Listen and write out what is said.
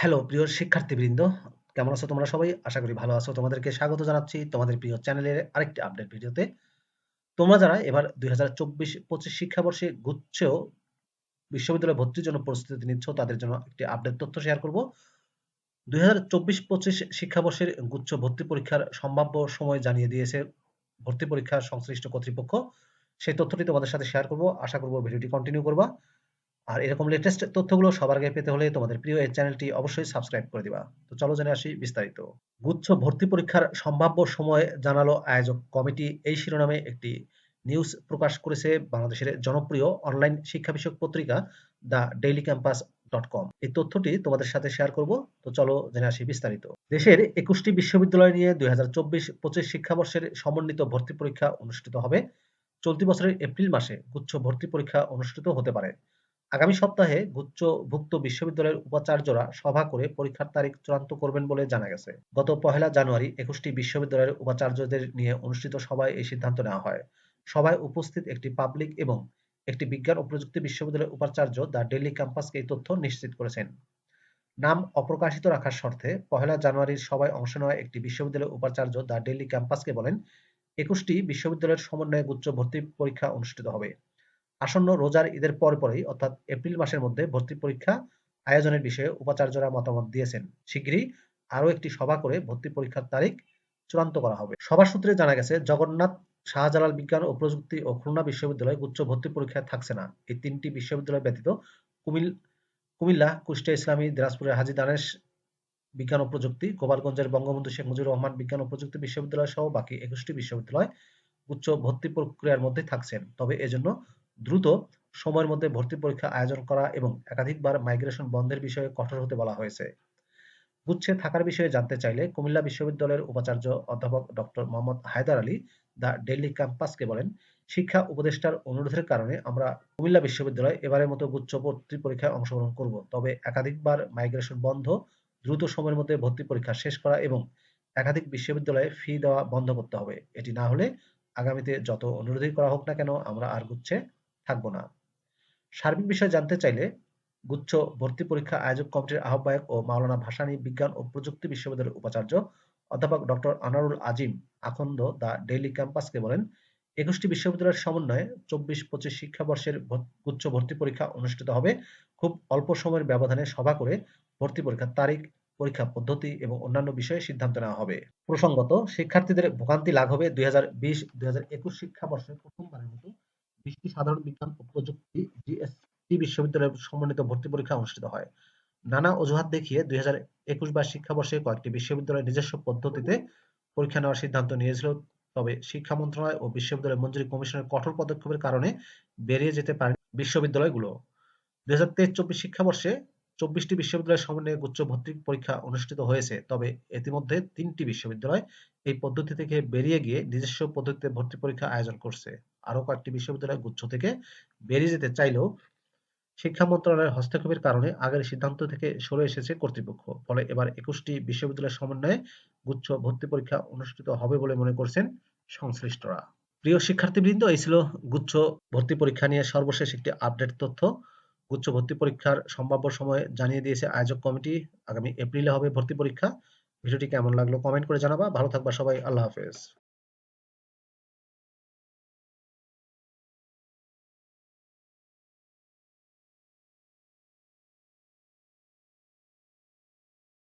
Hello প্রিয় শিক্ষার্থীবৃন্দ। কেমন আছো তোমরা সবাই? আশা করি ভালো আছো। তোমাদেরকে স্বাগত জানাচ্ছি তোমাদের প্রিয় চ্যানেলের আরেকটি আপডেট ভিডিওতে। তোমরা যারা এবার দুই হাজার চব্বিশ পঁচিশ শিক্ষাবর্ষে গুচ্ছ বিশ্ববিদ্যালয়ে ভর্তির জন্য প্রস্তুতি নিচ্ছ, তাদের জন্য একটি আপডেট তথ্য শেয়ার করব। দুই হাজার চব্বিশ পঁচিশ শিক্ষাবর্ষের গুচ্ছ ভর্তি পরীক্ষার সম্ভাব্য সময় জানিয়ে দিয়েছে ভর্তি পরীক্ষার সংশ্লিষ্ট কর্তৃপক্ষ। সেই তথ্যটি তোমাদের সাথে শেয়ার করব। আশা করব ভিডিওটি কন্টিনিউ করবা। আর এরকম লেটেস্ট তথ্যগুলো সবার আগে পেতে হলে তোমাদের প্রিয় এই চ্যানেলটি অবশ্যই সাবস্ক্রাইব করে দিবা। তো চলো জেনে আসি বিস্তারিত। গুচ্ছ ভর্তি পরীক্ষার সম্ভাব্য সময় জানালো আয়োজক কমিটি। এই শিরোনামে একটি নিউজ প্রকাশ করেছে বাংলাদেশের জনপ্রিয় অনলাইন শিক্ষা বিষয়ক পত্রিকা the daily campus dot com এই তথ্যটি তোমাদের সাথে শেয়ার করব। তো চলো জেনে আসি বিস্তারিত। দেশের একুশটি বিশ্ববিদ্যালয় নিয়ে দুই হাজার চব্বিশ পঁচিশ শিক্ষাবর্ষের সমন্বিত ভর্তি পরীক্ষা অনুষ্ঠিত হবে। চলতি বছরের এপ্রিল মাসে গুচ্ছ ভর্তি পরীক্ষা অনুষ্ঠিত হতে পারে। আগামী সপ্তাহে গুচ্ছভুক্ত বিশ্ববিদ্যালয়ের উপাচার্যরা সভা করে পরীক্ষার তারিখ চূড়ান্ত করবেন বলে জানা গেছে। গত পহেলা জানুয়ারি একুশটি বিশ্ববিদ্যালয়ের উপাচার্যদের নিয়ে অনুষ্ঠিত সভায় এই সিদ্ধান্ত নেওয়া হয়। সভায় উপস্থিত একটি পাবলিক এবং একটি বিজ্ঞান ও প্রযুক্তি বিশ্ববিদ্যালয়ের উপাচার্য দ্য ডেলি ক্যাম্পাসকে এই তথ্য নিশ্চিত করেছেন। নাম অপ্রকাশিত রাখার শর্তে পহেলা জানুয়ারির সভায় অংশ নেওয়া একটি বিশ্ববিদ্যালয়ের উপাচার্য দ্য ডেলি ক্যাম্পাসকে বলেন, একুশটি বিশ্ববিদ্যালয়ের সমন্বয়ে গুচ্ছ ভর্তি পরীক্ষা অনুষ্ঠিত হবে। আসন্ন রোজার ঈদের পর পরেই, অর্থাৎ এপ্রিল মাসের মধ্যে ভর্তি পরীক্ষা আয়োজনের বিষয়ে উপাচার্যরা মতামত দিয়েছেন। শীঘ্রই আরও একটি সভা করে ভর্তি পরীক্ষার তারিখ চূড়ান্ত করা হবে। সভা সূত্রে জানা গেছে, জগন্নাথ, শাহজালাল বিজ্ঞান ও প্রযুক্তি ও খুলনা বিশ্ববিদ্যালয় উচ্চ ভর্তি পরীক্ষায় থাকছে না। এই তিনটি বিশ্ববিদ্যালয় ব্যতীত কুমিল, কুমিল্লা, কুষ্টিয়া ইসলামী, দিনাজপুরের হাজি দানেশ বিজ্ঞান ও প্রযুক্তি, গোপালগঞ্জের বঙ্গবন্ধু শেখ মুজিবুর রহমান বিজ্ঞান ও প্রযুক্তি বিশ্ববিদ্যালয় সহ বাকি একুশটি বিশ্ববিদ্যালয় উচ্চ ভর্তি প্রক্রিয়ার মধ্যে থাকছেন। তবে এজন্য দ্রুত সময়ের মধ্যে ভর্তি পরীক্ষা আয়োজন করা এবং একাধিকবার মাইগ্রেশন বন্ধের বিষয়ে কঠোর হতে বলা হয়েছে। গুচ্ছে থাকার বিষয়ে জানতে চাইলে কুমিল্লা বিশ্ববিদ্যালয়ের উপাচার্য অধ্যাপক doctor Mohammad Haidar Ali the daily ক্যাম্পাসকে বলেন, শিক্ষা উপদেষ্টার অনুরোধের কারণে আমরা কুমিল্লা বিশ্ববিদ্যালয় এবারের মতো গুচ্ছ ভর্তি পরীক্ষায় অংশগ্রহণ করব। তবে একাধিকবার মাইগ্রেশন বন্ধ, দ্রুত সময়ের মধ্যে ভর্তি পরীক্ষা শেষ করা এবং একাধিক বিশ্ববিদ্যালয়ে ফি দেওয়া বন্ধ করতে হবে। এটি না হলে আগামীতে যত অনুরোধই করা হোক না কেন, আমরা আর গুচ্ছে থাকব না। সার্বিক বিষয় জানতে চাইলে গুচ্ছ ভর্তি পরীক্ষা আয়োজক কমিটির আহ্বায়ক ও মাওলানা ভাসানী বিজ্ঞান ও প্রযুক্তি বিশ্ববিদ্যালয়ের উপাচার্য অধ্যাপক doctor Anarul Azim Akhand the daily ক্যাম্পাসকে বলেন, একুশটি বিশ্ববিদ্যালয়ের সমন্বয়ে চব্বিশ পঁচিশ শিক্ষাবর্ষের গুচ্ছ ভর্তি পরীক্ষা অনুষ্ঠিত হবে। খুব অল্প সময়ের ব্যবধানে সভা করে ভর্তি পরীক্ষার তারিখ, পরীক্ষা পদ্ধতি এবং অন্যান্য বিষয়ে সিদ্ধান্ত নেওয়া হবে। প্রসঙ্গত, শিক্ষার্থীদের ভোগান্তি লাঘবে দুই হাজার বিশ দুই হাজার একুশ শিক্ষাবর্ষে প্রথমবারের মতো বিশটি সাধারণ বিজ্ঞান ও প্রযুক্তি, জিএসটি বিশ্ববিদ্যালয়ের সমন্বিত ভর্তি পরীক্ষা অনুষ্ঠিত হয়। নানা অজুহাত দেখিয়ে দুই হাজার একুশ বাইশ শিক্ষাবর্ষে কয়েকটি বিশ্ববিদ্যালয়ের নিজস্ব পদ্ধতিতে পরীক্ষা নেওয়ার সিদ্ধান্ত নিয়েছিল। তবে শিক্ষা মন্ত্রণালয় ও বিশ্ববিদ্যালয় মঞ্জুরি কমিশনের কঠোর পদক্ষেপের কারণে বেরিয়ে যেতে পারে বিশ্ববিদ্যালয়গুলো। দুই হাজার তেইশ চব্বিশ শিক্ষাবর্ষে চব্বিশটি বিশ্ববিদ্যালয়ের সমন্বয়ে গুচ্ছ ভর্তি পরীক্ষা অনুষ্ঠিত হয়েছে। তবে ইতিমধ্যে তিনটি বিশ্ববিদ্যালয় এই পদ্ধতি থেকে বেরিয়ে গিয়ে নিজস্ব পদ্ধতিতে ভর্তি পরীক্ষা আয়োজন করছে। আরও কয়েকটি বিশ্ববিদ্যালয় গুচ্ছ থেকে বেরিয়ে যেতে চাইলেও শিক্ষা মন্ত্রণালয়ের হস্তক্ষেপের কারণে আগের সিদ্ধান্ত থেকে সরে এসেছে কর্তৃপক্ষ। ফলে এবার একুশটি বিশ্ববিদ্যালয়ের সমন্বয়ে গুচ্ছ ভর্তি পরীক্ষা অনুষ্ঠিত হবে বলে মনে করছেন সংশ্লিষ্টরা। প্রিয় শিক্ষার্থীবৃন্দ, এই ছিল গুচ্ছ ভর্তি পরীক্ষা নিয়ে সর্বশেষ একটি আপডেট তথ্য। উচ্চ ভর্তি পরীক্ষার সম্ভাব্য সময় জানিয়ে দিয়েছে আয়োজক কমিটি। আগামী এপ্রিলে হবে ভর্তি পরীক্ষা। ভিডিওটি কেমন লাগল কমেন্ট করে জানাবা। ভালো থাকবা সবাই। আল্লাহ হাফেজ।